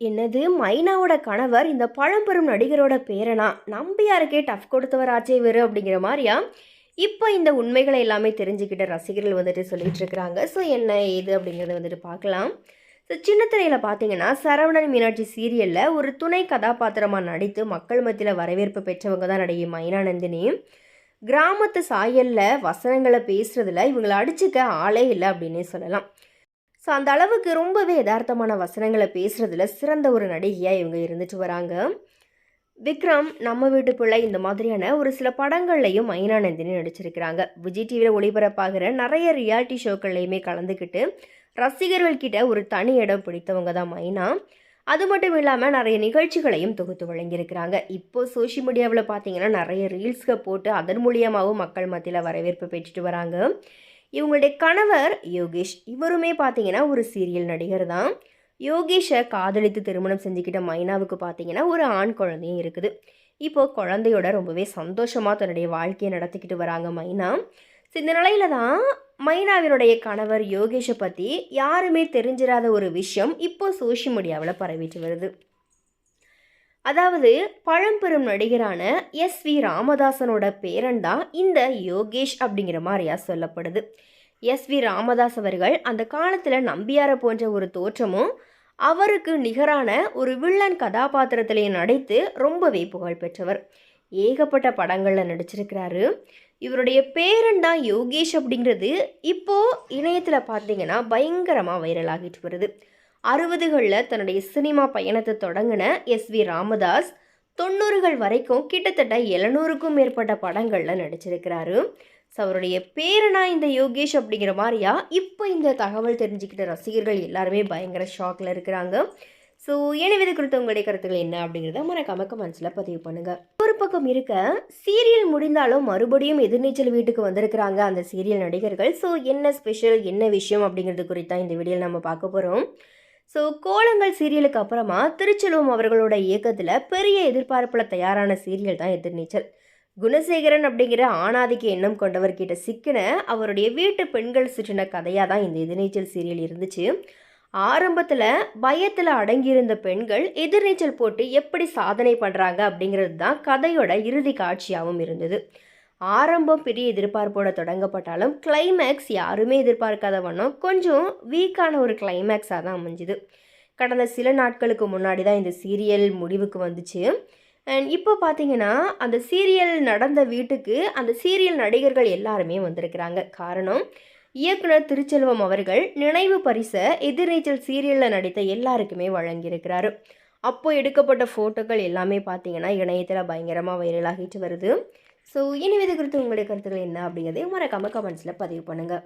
என்னது மைனாவோட கணவர் இந்த பழம்பெரும் நடிகரோட பேரனா? நம்பியாருக்கே டஃப் கொடுத்தவராச்சே இவர் அப்படிங்கிற மாதிரியா? இப்போ இந்த உண்மைகளை எல்லாமே தெரிஞ்சுக்கிட்ட ரசிகர்கள் வந்துட்டு சொல்லிட்டு இருக்கிறாங்க. ஸோ என்ன ஏது அப்படிங்கிறத வந்துட்டு பார்க்கலாம். ஸோ சின்ன திரையில் பார்த்தீங்கன்னா சரவணன் மீனாட்சி சீரியலில் ஒரு துணை கதாபாத்திரமாக நடித்து மக்கள் மத்தியில் வரவேற்பு பெற்றவங்க தான் நடிகை மைனானந்தினி கிராமத்து சாயலில் வசனங்களை பேசுகிறதுல இவங்களை அடிச்சுக்க ஆளே இல்லை அப்படின்னே சொல்லலாம். ஸோ அந்த அளவுக்கு ரொம்பவே யதார்த்தமான வசனங்களை பேசுகிறதுல சிறந்த ஒரு நடிகையாக இவங்க இருந்துட்டு வராங்க. விக்ரம் நம்ம வீட்டு பிள்ளை இந்த மாதிரியான ஒரு சில படங்கள்லையும் மைனா நந்தினி நடிச்சிருக்கிறாங்க. விஜய் டிவியில் ஒளிபரப்பாகிற நிறைய ரியாலிட்டி ஷோக்கள்லையுமே கலந்துக்கிட்டு ரசிகர்கள்கிட்ட ஒரு தனி இடம் பிடித்தவங்க தான் மைனா அது மட்டும் இல்லாமல் நிறைய நிகழ்ச்சிகளையும் தொகுத்து வழங்கியிருக்கிறாங்க. இப்போ சோஷியல் மீடியாவில் பார்த்தீங்கன்னா நிறைய ரீல்ஸ்க போட்டு அதன் மூலியமாகவும் மக்கள் மத்தியில் வரவேற்பு பெற்றுட்டு வராங்க. இவங்களுடைய கணவர் யோகேஷ். இவருமே பார்த்தீங்கன்னா ஒரு சீரியல் நடிகர் தான். யோகேஷை காதலித்து திருமணம் செஞ்சுக்கிட்ட மைனாவுக்கு பார்த்தீங்கன்னா ஒரு ஆண் குழந்தையும் இருக்குது. இப்போது குழந்தையோட ரொம்பவே சந்தோஷமாக தன்னுடைய வாழ்க்கையை நடத்திக்கிட்டு வராங்க மைனா. So, இந்த நிலையில தான் மைனாவினுடைய கணவர் யோகேஷை பற்றி யாருமே தெரிஞ்சிடாத ஒரு விஷயம் இப்போ சோஷியல் மீடியாவில் பரவிட்டு வருது. அதாவது பழம்பெரும் நடிகரான எஸ் வி ராமதாசனோட பேரன் தான் இந்த யோகேஷ் அப்படிங்கிற மாதிரியா சொல்லப்படுது. எஸ் வி ராமதாஸ் அவர்கள் அந்த காலத்தில் நம்பியாரை போன்ற ஒரு தோற்றமும் அவருக்கு நிகரான ஒரு வில்லன் கதாபாத்திரத்திலையும் நடித்து ரொம்பவே புகழ் பெற்றவர். ஏகப்பட்ட படங்களில் நடிச்சிருக்கிறாரு. இவருடைய பேரன் தான் யோகேஷ் அப்படிங்கிறது இப்போது இணையத்தில் பார்த்தீங்கன்னா பயங்கரமாக வைரல் ஆகிட்டு வருது. அறுபதுகளில் தன்னுடைய சினிமா பயணத்தை தொடங்கின எஸ் வி ராமதாஸ் தொண்ணூறுகள் வரைக்கும் கிட்டத்தட்ட எழுநூறுக்கும் மேற்பட்ட படங்களில் நடிச்சிருக்கிறாரு. ஸோ அவருடைய பேரனா இந்த யோகேஷ் அப்படிங்கிற மாதிரியா? இப்போ இந்த தகவல் தெரிஞ்சுக்கிட்ட ரசிகர்கள் எல்லாருமே பயங்கர ஷாக்கில் இருக்கிறாங்க. ஸோ எனவே இது குறித்த உங்களுடைய கருத்துக்கள் என்ன அப்படிங்கிறத மறக்காம கமெண்ட்ஸில் பதிவு பண்ணுங்க. ஒரு பக்கம் இருக்க சீரியல் முடிந்தாலும் மறுபடியும் எதிர்நீச்சல் வீட்டுக்கு வந்திருக்கிறாங்க அந்த சீரியல் நடிகர்கள். ஸோ என்ன ஸ்பெஷல் என்ன விஷயம் அப்படிங்கிறது குறித்தா இந்த வீடியோவில் நம்ம பார்க்க போகிறோம் ஸோ கோலங்கள் சீரியலுக்கு அப்புறமா திருச்செல்வம் அவர்களோட இயக்கத்தில் பெரிய எதிர்பார்ப்பில் தயாரான சீரியல் தான் எதிர்நீச்சல். குணசேகரன் அப்படிங்கிற ஆணாதிக்க எண்ணம் கொண்டவர்கிட்ட சிக்கின அவருடைய வீட்டு பெண்கள் சுற்றின கதையாக தான் இந்த எதிர்நீச்சல் சீரியல் இருந்துச்சு. ஆரம்பத்தில் பயத்தில் அடங்கியிருந்த பெண்கள் எதிர்நீச்சல் போட்டு எப்படி சாதனை பண்ணுறாங்க அப்படிங்கிறது தான் கதையோட இறுதி காட்சியாகவும் இருந்தது. ஆரம்பம் பெரிய எதிர்பார்ப்போட தொடங்கப்பட்டாலும் கிளைமேக்ஸ் யாருமே எதிர்பார்க்காத வண்ணம் கொஞ்சம் வீக்கான ஒரு கிளைமேக்ஸாக தான் அமைஞ்சுது. கடந்த சில நாட்களுக்கு முன்னாடி தான் இந்த சீரியல் முடிவுக்கு வந்துச்சு. அண்ட் இப்போ பார்த்தீங்கன்னா அந்த சீரியல் நடந்த வீட்டுக்கு அந்த சீரியல் நடிகர்கள் எல்லாருமே வந்திருக்கிறாங்க. காரணம் இயக்குனர் திருச்செல்வம் அவர்கள் நினைவு பரிசை எதிர்நீச்சல் சீரியலில் நடித்த எல்லாருக்குமே வழங்கியிருக்கிறாரு. அப்போ எடுக்கப்பட்ட ஃபோட்டோக்கள் எல்லாமே பார்த்தீங்கன்னா இணையத்தில் பயங்கரமாக வைரலாகிட்டு வருது. ஸோ இனி குறித்து உங்களுடைய கருத்துக்கள் என்ன அப்படிங்கிறதையும் மறக்காமல் கமெண்ட்ஸில் பதிவு பண்ணுங்கள்